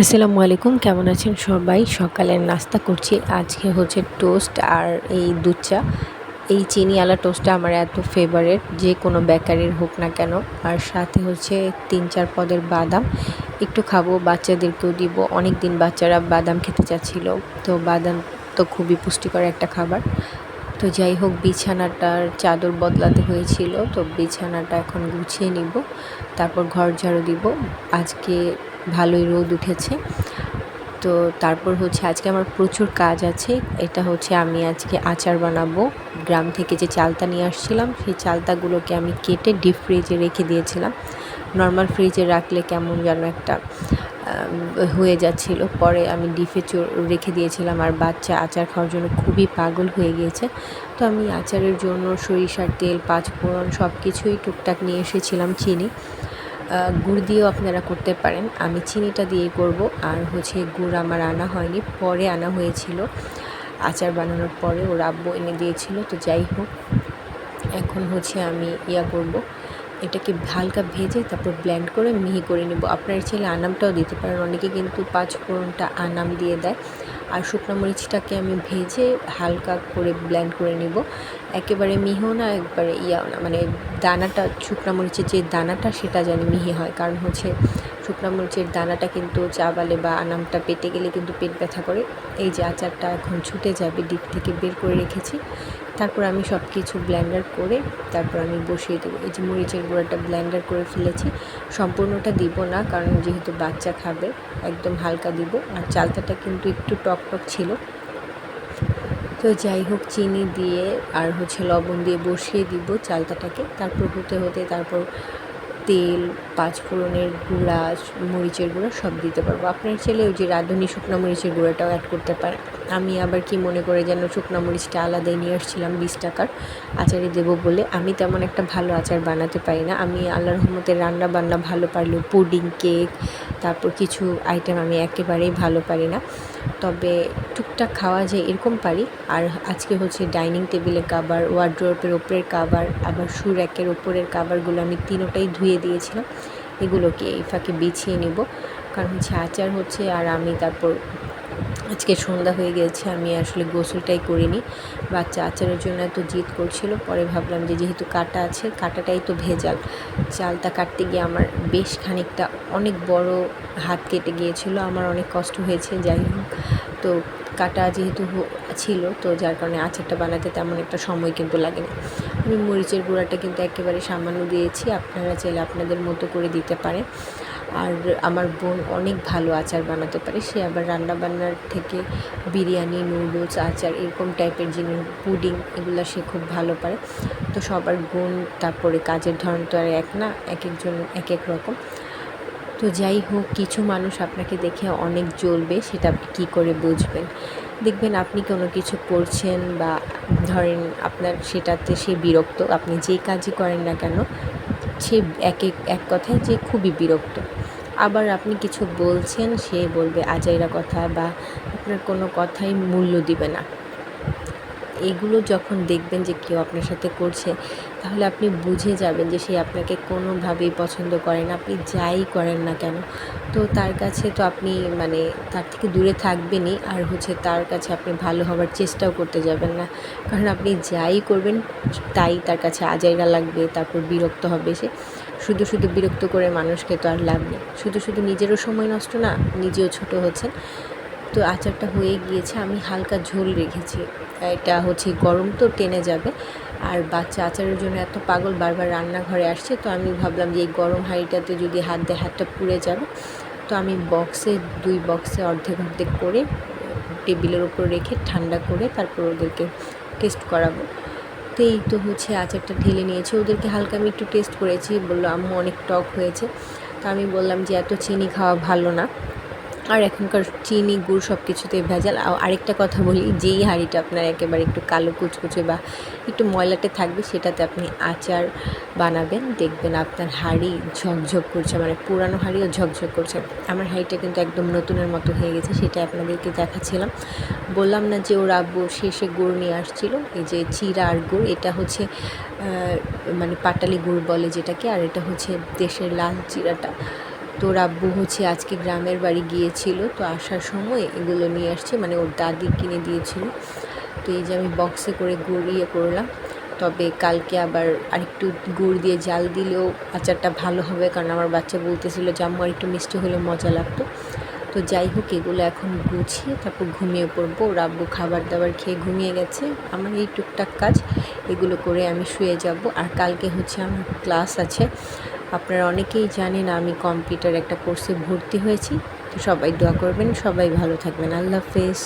আসসালামু আলাইকুম, কেমন আছেন সবাই? সকালের নাস্তা করছি। আজকে হচ্ছে টোস্ট আর এই দুধ চা। এই চিনিওয়ালা টোস্টটা আমার এত ফেভারেট যে কোনো বেকারির হোক না কেন। আর সাথে হচ্ছে তিন চার পদের বাদাম। একটু খাব, বাচ্চাদেরকেও দিব। অনেক দিন বাচ্চারা বাদাম খেতে চাচ্ছিল। তো বাদাম তো খুবই পুষ্টিকর একটা খাবার। তো যাই হোক, বিছানাটার চাদর বদলাতে হয়েছিল। তো বিছানাটা এখন গুছিয়ে নিব। তারপর ঘর ঝাড়ু দিব। আজকে ভালোই রোদ উঠেছে। তো তারপর হচ্ছে আজকে আমার প্রচুর কাজ আছে। এটা হচ্ছে আমি আজকে আচার বানাবো। গ্রাম থেকে যে চালতা নিয়ে আসছিলাম, সেই চালতাগুলোকে আমি কেটে ডিপ ফ্রিজে রেখে দিয়েছিলাম। নর্মাল ফ্রিজে রাখলে কেমন যেন একটা হয়ে যাচ্ছিল। পরে আমি ডিফে রেখে দিয়েছিলাম। আর বাচ্চা আচার খাওয়ার জন্য খুবই পাগল হয়ে গিয়েছে। তো আমি আচারের জন্য সরিষার তেল, পাঁচফোড়ন সব কিছুই টুকটাক নিয়ে এসেছিলাম চিনি। গুড় দিয়েও আপনারা করতে পারেন। আমি চিনিটা দিয়ে করব। আর হচ্ছে গুড় আমার আনা হয়নি, পরে আনা হয়েছিল। আচার বানানোর পরে ওর আব্বু এনে দিয়েছিল, তো যাই হোক। এখন হচ্ছে আমি ইয়া করব। এটাকে হালকা ভেজে তারপর ব্ল্যান্ড করে মিহি করে নেব। আপনার ছেলে আনামটাও দিতে পারেন। অনেকে কিন্তু পাঁচ ফোড়নটা আনাম দিয়ে দেয়। আর শুকনো মরিচটাকে আমি ভেজে হালকা করে ব্ল্যান্ড করে নিব। একেবারে মিহিও না, একবারে ইয়া না মানে দানাটা, শুকনো মরিচের যে দানাটা সেটা যেন মিহি হয়, কারণ হচ্ছে শুকনো মরিচের দানাটা কিন্তু চাবালে বা আনামটা পেটে গেলে কিন্তু পেট ব্যথা করে। এই যে আচারটা এখন ছুটে যাবে, ডিপ থেকে বের করে রেখেছি। তারপর আমি সব কিছু ব্ল্যান্ডার করে তারপর আমি বসিয়ে দেবো। এই যে মরিচের গুঁড়াটা ব্ল্যান্ডার করে ফেলেছি। সম্পূর্ণটা দিব না, কারণ যেহেতু বাচ্চা খাবে, একদম হালকা দিব। আর চালতাটা কিন্তু একটু টক টক ছিল। তো যাই হোক, চিনি দিয়ে আর হচ্ছে লবণ দিয়ে বসিয়ে দিব চালতাটাকে। তারপর হতে হতে তারপর তেল, পাঁচফোড়নের গুঁড়া, মরিচের গুঁড়া সব দিতে পারব। আপনার ছেলে ওই যে রাঁধুনি শুকনো মরিচের গুঁড়াটাও অ্যাড করতে পারে। আমি আবার কি মনে করে যেন শুকনো মরিচটা আলাদাই নিয়ে আসছিলাম বিশ টাকার আচারে দেবো বলে। আমি তেমন একটা ভালো আচার বানাতে পারি না। আমি আল্লাহ রহমতে রান্না বান্না ভালো পারলেও পুডিং, কেক, তারপর কিছু আইটেম আমি একেবারেই ভালো পারি না। তবে টুকটাক খাওয়া যায় এরকম পারি। আর আজকে হচ্ছে ডাইনিং টেবিলের কাবার ওয়ার্ড্রোপের ওপরের কাবার আবার সুর একের ওপরের কাবারগুলো আমি তিনোটাই ধুয়ে দিয়েছিলাম। এগুলোকে এই ফাঁকে বিছিয়ে নেব। কারণ হচ্ছে আচার হচ্ছে আর আমি তারপর আজকে সন্ধ্যা হয়ে গেছে, আমি আসলে গোসলটাই করিনি। বাচ্চা আচারের জন্য এত জিদ করছিল, পরে ভাবলাম যে যেহেতু কাটা আছে, কাটাটাই তো ভেজাল। চালটা কাটতে গিয়ে আমার বেশ খানিকটা অনেক বড় হাত কেটে গিয়েছিল, আমার অনেক কষ্ট হয়েছে, যাই হোক। তো কাটা যেহেতু ছিল, তো যার কারণে আচারটা বানাতে তেমন একটা সময় কিন্তু লাগেনি। আমি মরিচের গুঁড়াটা কিন্তু একেবারে সামান্য দিয়েছি, আপনারা চাইলে আপনাদের মতো করে দিতে পারেন। আর আমার বোন অনেক ভালো আচার বানাতে পারে। সে আবার রান্না বান্নার থেকে বিরিয়ানি, নুডলস, আচার এরকম টাইপের জিনিস, পুডিং এগুলো সে খুব ভালো পারে। তো সবার গুণ তারপরে কাজের ধরন তো আর এক না, এক একজন এক এক রকম। তো যাই হোক, কিছু মানুষ আপনাকে দেখে অনেক জ্বলবে, সেটা আপনি কী করে বুঝবেন? দেখবেন আপনি কোনো কিছু করছেন বা ধরেন আপনার সেটাতে সে বিরক্ত, আপনি যে কাজই করেন না কেন, সে এক এক কথায় যে খুবই বিরক্ত। আবার আপনি কিছু বলছেন, সে বলবে, আজাইরা কথা বা আপনার কোনো কথাই মূল্য দিবে না। এগুলো যখন দেখবেন যে কেউ আপনার সাথে করছে, তাহলে আপনি বুঝে যাবেন যে সে আপনাকে কোনোভাবেই পছন্দ করে না, আপনি যাই করেন না কেন। তো তার কাছে তো আপনি মানে তার থেকে দূরে থাকবেনই, আর হচ্ছে তার কাছে আপনি ভালো হবার চেষ্টাও করতে যাবেন না। কারণ আপনি যাই করবেন, তাই তার কাছে আজাইরা লাগবে, তারপর বিরক্ত হবে সে। শুধু শুধু বিরক্ত করে মানুষকে তো আর লাভ নেই। শুধু শুধু নিজেরও সময় নষ্ট না, নিজেও ছোট হচ্ছেন। তো আচারটা হয়ে গিয়েছে, আমি হালকা ঝোল রেখেছি। এটা হচ্ছে গরম তো টেনে যাবে। আর বাচ্চা আচারের জন্য এত পাগল বারবার রান্নাঘরে আসছে, তো আমি ভাবলাম যে এই গরম হাঁড়িটাতে যদি হাত দেয় হাতটা পুড়ে যাবে, তো আমি বক্সে, দুই বক্সে অর্ধেক অর্ধেক করে, টেবিলের ওপর রেখে ঠান্ডা করে তারপর ওদেরকে টেস্ট করাবো। এই তো হচ্ছে আচারটা ঢেলে নিয়েছে। ওদেরকে হালকা আমি একটু টেস্ট করেছি, বলল, আম্মু, অনেক টক হয়েছে। তো আমি বললাম যে, এত চিনি খাওয়া ভালো না। আর এখনকার চিনি, গুড় সব কিছুতে ভেজাল আরেকটা কথা বলি, যেই হাঁড়িটা আপনার একেবারে একটু কালো কুচকুচে বা একটু ময়লাটে থাকবে, সেটাতে আপনি আচার বানাবেন। দেখবেন আপনার হাঁড়ি ঝকঝক করছে মানে পুরানো হাঁড়িও ঝকঝক করছে। আমার হাঁড়িটা কিন্তু একদম নতুনের মতো হয়ে গেছে, সেটা আপনাদেরকে দেখাচ্ছিলাম। বললাম না যে ওর আব্বু শেষে গুড় নিয়ে আসছিল, এই যে চিরা আর গুড়, এটা হচ্ছে মানে পাটালি গুড় বলে যেটাকে, আর এটা হচ্ছে দেশের লাল চিরাটা। তো ওর আব্বু হচ্ছে আজকে গ্রামের বাড়ি গিয়েছিল, তো আসার সময় এগুলো নিয়ে আসছে মানে ওর দাদি কিনে দিয়েছিল। তো এই যে আমি বক্সে করে গড়িয়ে করলাম, তবে কালকে আবার আরেকটু গুড় দিয়ে জাল দিলেও আচারটা ভালো হবে, কারণ আমার বাচ্চা বলতেছিল যে আম্মু একটু মিষ্টি হলে মজা লাগতো। তো যাই হোক, এগুলো এখন গুছিয়ে তারপর ঘুমিয়ে পড়ব। ওর আব্বু খাবার দাবার খেয়ে ঘুমিয়ে গেছে। আমার এই টুকটাক কাজ, এগুলো করে আমি শুয়ে যাব। আর কালকে হচ্ছে আমার ক্লাস আছে। আপনারা অনেকেই জানেন আমি কম্পিউটার একটা কোর্সে ভর্তি হয়েছি, তো সবাই দোয়া করবেন, সবাই ভালো থাকবেন। আল্লাহ হাফেজ।